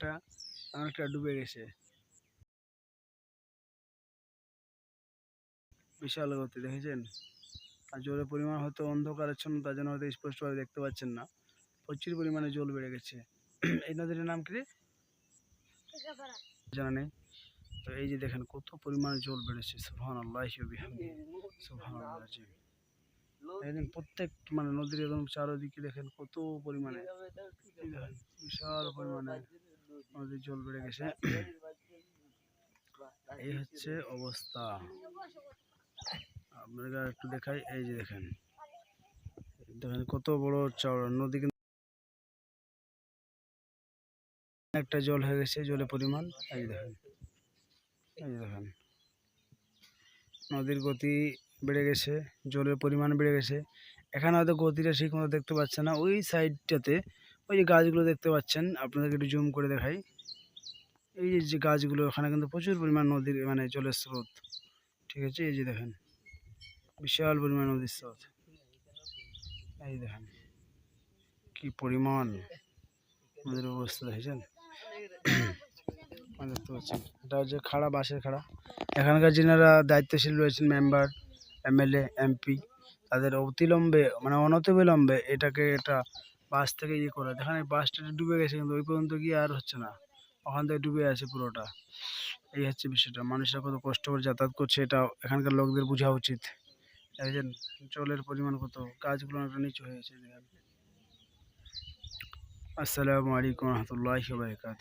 ঝর্ণাটা অনেকটা ডুবে গেছে। বিশাল গতি দেখেছেন? আর জলের পরিমাণ হয়তো অন্ধকারাচ্ছন্ন তার জন্য হয়তো স্পষ্টভাবে দেখতে পাচ্ছেন না। প্রচুর পরিমাণে জল বেড়ে গেছে। এই নদীর নাম কি জানা নেই? তো এই যে দেখেন কত পরিমাণে জল বেড়েছে সুবহান আল্লাহ দেখেন প্রত্যেক মানে নদীর একদম চারোদিকে দেখেন কত পরিমাণে। বিশাল পরিমাণে। নদীর জল বেড়ে গেছে। এই হচ্ছে অবস্থা। আপনারা একটু দেখাই, এই যে দেখেন। দেখেন কত বড় চওড়া নদী একটা জল হয়ে গেছে, জলের পরিমাণ। এই দেখেন এই দেখেন। নদীর গতি বেড়ে গেছে, জলের পরিমাণ বেড়ে গেছে। এখানে হয়তো গতিটা ঠিক মতো দেখতে পাচ্ছে না। ওই সাইডটাতে ওই যে গাছগুলো দেখতে পাচ্ছেন, আপনাদেরকে একটু জুম করে দেখাই। এই যে- গাছগুলো, ওখানে কিন্তু প্রচুর পরিমাণ নদীর মানে জলের স্রোত। ঠিক আছে? এই যে দেখেন, বিশাল পরিমাণ নদীর স্রোত। এই দেখেন, কি পরিমাণ নদীর অবস্থা, দেখেছেন? মানে দেখতে পাচ্ছেন, এটা হচ্ছে খাড়া, বাঁশের খাড়া। এখানকার যিনারা দায়িত্বশীল রয়েছেন, মেম্বার, এমএলএ, এমপি, তাদের অতিলম্বে মানে অনতিবিলম্বে এটাকে এটা বাস থেকে ইয়ে করা দেখেন বাসটা ডুবে গেছে কিন্তু ওই পর্যন্ত গিয়ে আর হচ্ছে না। ওখান থেকে ডুবে আছে পুরোটা। এই হচ্ছে বিষয়টা। মানুষরা কত কষ্ট করে যাতায়াত করছে এটা এখানকার লোকদের বোঝা উচিত। দেখেন জলের পরিমাণ কত, গাছগুলো একটা নিচু হয়ে গেছে। আসসালামু আলাইকুম রহমতুল্লাহ বারকাত